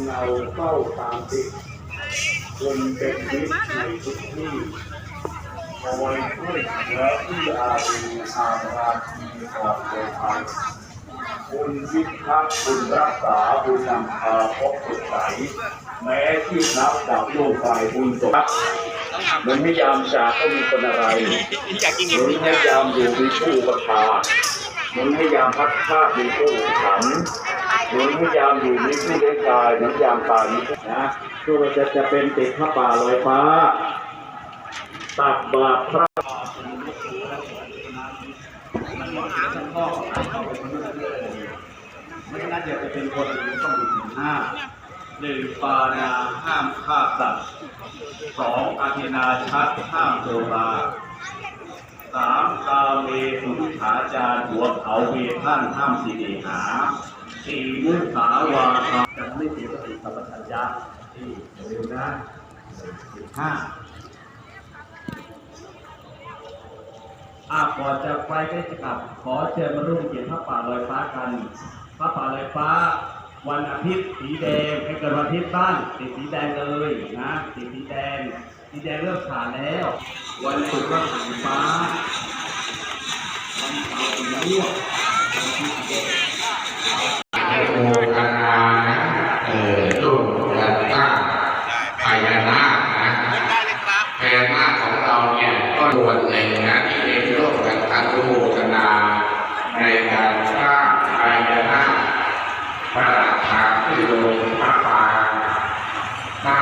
เงาเฝ้าตามติดคนเป็นมิตรในทุกที่คอยช่วยเหลือที่อารีอาราทีปลอดภัยคุณพิทักษ์คุณรักษาคุณนำพาพบสุขใสแม้ที่นับดับโลกไฟบุญสมเหมันไม่ยามจากก็มีคนอะไรหมันไม่ยามอยู่มีผู้ประทามันไม่ยามพัดภาคมีผู้ขัน เหมันไม่ยามอยู่มีผู้เลี้ยงกายเหมันยามตายนี้นะตัวจะจะเป็นติดพระป่าลอยฟ้าตักบาตรพระไม่งั้นเดี๋ยวจะเป็นคนอื่ต้องดูถึงห้าหนึ่งปานาห้ามฆ่าสัตว์สองอาทินาชัดห้ามโซลาสามกาเมสุขาจารหัวเขาเวท่านห้ามสีเดหา สี่มุสาวาทาจะไม่เสียสติสัมปชัญญะที่เร็วนะสิบห้าอาก่อนจะไปใกล้จะกลับ ขอเชิญมาร่วมเกียรติพระป่าลอยฟ้ากันพระป่าลอยฟ้า วันอาทิตย์สีแดงให้เกิดวันอาทิตย์บ้านติดสีแดงเลยนะติดสีแดงสีแดงเริ่มขาดแล้ว วันศุกร์ก็สีฟ้าวันเสาร์สีม่วงวันอาทิตย์สีแที่โดนมากตาหน้า